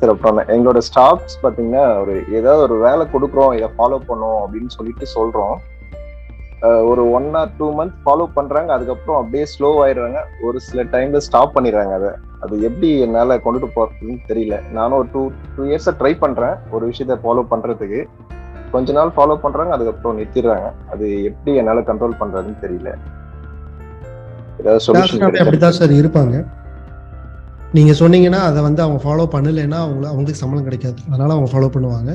நான் எங்களோட ஸ்டாஃப்ஸ் பாத்தீங்கன்னா ஒரு ஏதாவது ஒரு வேலை கொடுக்குறோம் இதை ஃபாலோ பண்ணும் அப்படின்னு சொல்லிட்டு சொல்றோம். அஹ் ஒரு one or two month follow பண்றாங்க. அதுக்கப்புறம் அப்படியே ஸ்லோ ஆயிடுறாங்க. ஒரு சில டைம்ல ஸ்டாப் பண்ணிடுறாங்க அதை. அது எப்படி என்னால கொண்டுட்டு போறதுன்னு தெரியல. நானும் ஒரு டூ டூ இயர்ஸா ட்ரை பண்றேன். ஒரு விஷயத்த ஃபாலோ பண்றதுக்கு. கொஞ்ச நாள் ஃபாலோ பண்றாங்க. அதுக்கப்புறம் நிறுத்திடுறாங்க. அது எப்படி என்னால கண்ட்ரோல் பண்றதுன்னு தெரியல. ஏதாவது சொல்யூஷன் அப்படிதான் சார் இருப்பாங்க. நீங்கள் சொன்னீங்கன்னா அதை வந்து அவங்க ஃபாலோ பண்ணலைன்னா அவங்கள அவங்களுக்கு சம்பளம் கிடைக்காது. அதனால் அவங்க ஃபாலோ பண்ணுவாங்க.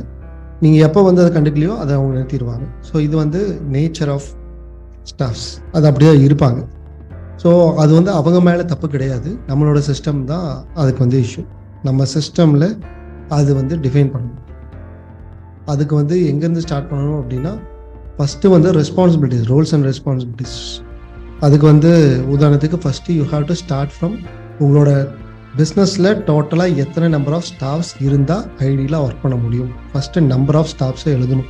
நீங்கள் எப்போ வந்து அதை கண்டுக்கலையோ அதை அவங்க நிறுத்திடுவாங்க. ஸோ இது வந்து நேச்சர் ஆஃப் ஸ்டாஃப்ஸ் அது அப்படியே இருப்பாங்க. ஸோ அது வந்து அவங்க மேலே தப்பு கிடையாது. நம்மளோட சிஸ்டம் தான் அதுக்கு வந்து இஷ்யூ நம்ம சிஸ்டமில் அது வந்து டிஃபைன் பண்ணணும். அதுக்கு வந்து எங்கேருந்து ஸ்டார்ட் பண்ணணும் அப்படின்னா ஃபஸ்ட்டு வந்து ரெஸ்பான்சிபிலிட்டிஸ் ரோல்ஸ் அண்ட் ரெஸ்பான்சிபிலிட்டிஸ் அதுக்கு வந்து உதாரணத்துக்கு first you have to start from உங்களோட பிஸ்னஸில் டோட்டலாக எத்தனை நம்பர் ஆஃப் ஸ்டாஃப்ஸ் இருந்தால் ஐடியில் ஒர்க் பண்ண முடியும்? ஃபஸ்ட்டு நம்பர் ஆஃப் ஸ்டாஃப்ஸை எழுதணும்.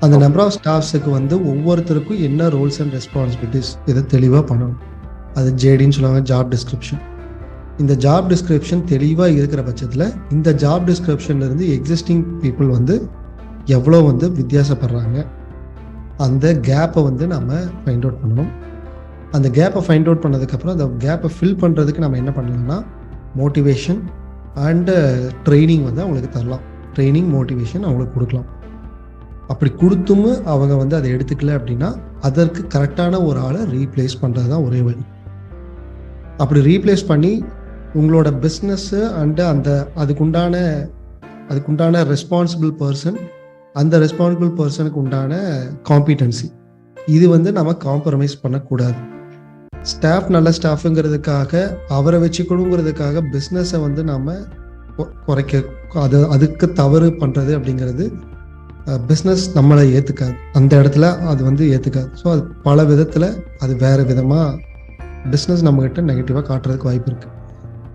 அந்த நம்பர் ஆஃப் ஸ்டாஃப்ஸுக்கு வந்து ஒவ்வொருத்தருக்கும் என்ன ரோல்ஸ் அண்ட் ரெஸ்பான்சிபிலிட்டிஸ் இதை தெளிவாக பண்ணணும். அது ஜேடின்னு சொல்லுவாங்க ஜாப் டிஸ்கிரிப்ஷன் இந்த ஜாப் டிஸ்கிரிப்ஷன் தெளிவாக இருக்கிற பட்சத்தில் இந்த ஜாப் டிஸ்கிரிப்ஷன்லேருந்து எக்ஸிஸ்டிங் பீப்புள் வந்து எவ்வளோ வந்து வித்தியாசப்படுறாங்க அந்த கேப்பை வந்து நம்ம ஃபைண்ட் அவுட் பண்ணணும். அந்த கேப்பை ஃபைண்ட் அவுட் பண்ணதுக்கப்புறம் அந்த கேப்பை ஃபில் பண்ணுறதுக்கு நம்ம என்ன பண்ணலாம்னா மோட்டிவேஷன் அண்டு ட்ரைனிங் வந்து அவங்களுக்கு தரலாம். ட்ரைனிங் மோட்டிவேஷன் அவங்களுக்கு கொடுக்கலாம். அப்படி கொடுத்தும் அவங்க வந்து அதை எடுத்துக்கல அப்படின்னா அதற்கு கரெக்டான ஒரு ஆளை ரீப்ளேஸ் பண்ணுறது தான் ஒரே வழி. அப்படி ரீப்ளேஸ் பண்ணி உங்களோட பிஸ்னஸ்ஸு அண்டு அந்த அதுக்குண்டான அதுக்குண்டான ரெஸ்பான்சிபிள் பர்சன் அந்த ரெஸ்பான்சிபிள் பர்சனுக்கு உண்டான காம்பிடன்சி இது வந்து நம்ம காம்ப்ரமைஸ் பண்ணக்கூடாது. ஸ்டாஃப் நல்ல ஸ்டாஃபுங்கிறதுக்காக அவரை வச்சுக்கணுங்கிறதுக்காக பிஸ்னஸை வந்து நாம் குறைக்க அது அதுக்கு தவறு பண்ணுறது அப்படிங்கிறது பிஸ்னஸ் நம்மளை ஏற்றுக்காது அந்த இடத்துல அது வந்து ஏற்றுக்காது ஸோ அது பல விதத்தில் அது வேறு விதமாக பிஸ்னஸ் நம்மக்கிட்ட நெகட்டிவாக காட்டுறதுக்கு வாய்ப்பு இருக்குது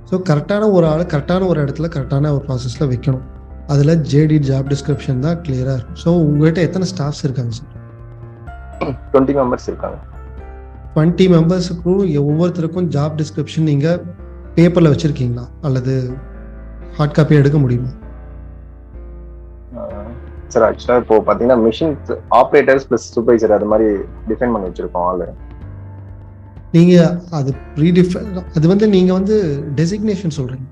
ஸோ கரெக்டான ஒரு ஆள் கரெக்டான ஒரு இடத்துல கரெக்டான ஒரு ப்ராசஸில் வைக்கணும். அதில் ஜேடி ஜாப் டிஸ்கிரிப்ஷன் தான் கிளியராக இருக்கும். ஸோ உங்கள்கிட்ட எத்தனை ஸ்டாஃப்ஸ் இருக்காங்க சார் டுவெண்ட்டி மெம்பர்ஸ் இருக்காங்க. டுவெண்ட்டி மெம்பர்ஸுக்கும் ஒவ்வொருத்தருக்கும் ஜாப் டிஸ்கிரிப்ஷன் நீங்கள் பேப்பரில் வச்சுருக்கீங்களா? அல்லது ஹார்ட் காப்பி எடுக்க முடியுமா? சார் ஆக்சுவலாக இப்போ பார்த்தீங்கன்னா மிஷின் ஆப்ரேட்டர்ஸ் ப்ளஸ் சூப்பர்வைசர் அது மாதிரி டிஃபைன் பண்ணி வச்சிருக்கோம் ஆளு. நீங்கள் அது ரீடிஃபை அது வந்து நீங்கள் வந்து டெசிக்னேஷன் சொல்கிறீங்க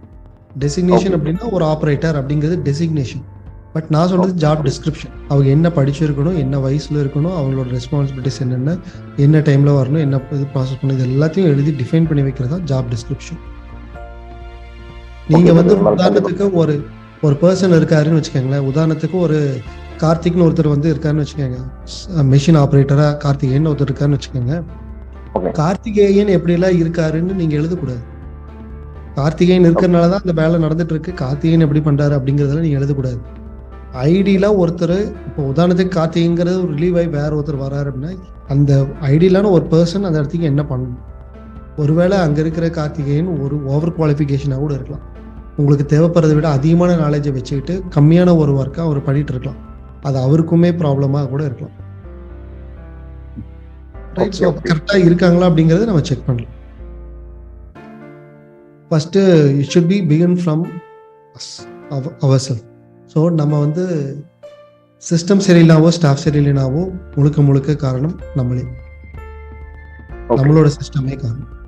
டெசிக்னேஷன். அப்படின்னா ஒரு ஆப்ரேட்டர் அப்படிங்கிறது டெசிக்னேஷன் பட் நான் சொல்றது ஜாப் டிஸ்கிரிப்ஷன் அவங்க என்ன படிச்சிருக்கணும் என்ன வயசுல இருக்கணும் அவங்களோட ரெஸ்பான்சிபிலிட்டிஸ் என்னென்ன என்ன டைம்ல வரணும் என்ன இது ப்ராசஸ் பண்ணணும் இது எல்லாத்தையும் எழுதி டிஃபைன் பண்ணி வைக்கிறது தான் ஜாப் டிஸ்கிரிப்ஷன் நீங்க வந்து உதாரணத்துக்கு ஒரு ஒரு பர்சன் இருக்காருன்னு வச்சுக்கோங்களேன். உதாரணத்துக்கு ஒரு கார்த்திக்னு ஒருத்தர் வந்து இருக்காருன்னு வச்சுக்கோங்க. மெஷின் ஆப்ரேட்டரா கார்த்திகேயன் ஒருத்தர் இருக்காருன்னு வச்சுக்கோங்க. கார்த்திகேயன் எப்படிலாம் இருக்காருன்னு நீங்க எழுதக்கூடாது. கார்த்திகேயன் இருக்கிறனால தான் அந்த வேலை நடந்துட்டு இருக்கு. கார்த்திகேயன் எப்படி பண்றாரு அப்படிங்கறதெல்லாம் நீங்க எழுதக்கூடாது. ஐடியில ஒருத்தர் இப்போ உதாரணத்துக்கு கார்த்திகைங்கிறது ஒரு ரிலீவ் ஆகி வேற ஒருத்தர் வராரு அப்படின்னா அந்த ஐடியிலான ஒரு பர்சன் அந்த இடத்துக்கு என்ன பண்ணணும்? ஒருவேளை அங்க இருக்கிற கார்த்திகேயன் ஒரு ஓவர் குவாலிஃபிகேஷனாக கூட இருக்கலாம். உங்களுக்கு தேவைப்படுறதை விட அதிகமான நாலேஜை வச்சுக்கிட்டு கம்மியான ஒரு ஒர்க்கை அவர் பண்ணிட்டு இருக்கலாம். அது அவருக்குமே ப்ராப்ளமாக கூட இருக்கலாம். Right so. கரெக்டாக இருக்காங்களா அப்படிங்கிறத நம்ம செக் பண்ணலாம். First it should be begin from yourself so நம்ம வந்து சிஸ்டம் சரியில்லாவோ ஸ்டாஃப் சரியில்லைனாவோ முழுக்க முழுக்க காரணம் நம்மளே. நம்மளோட சிஸ்டமே காரணம்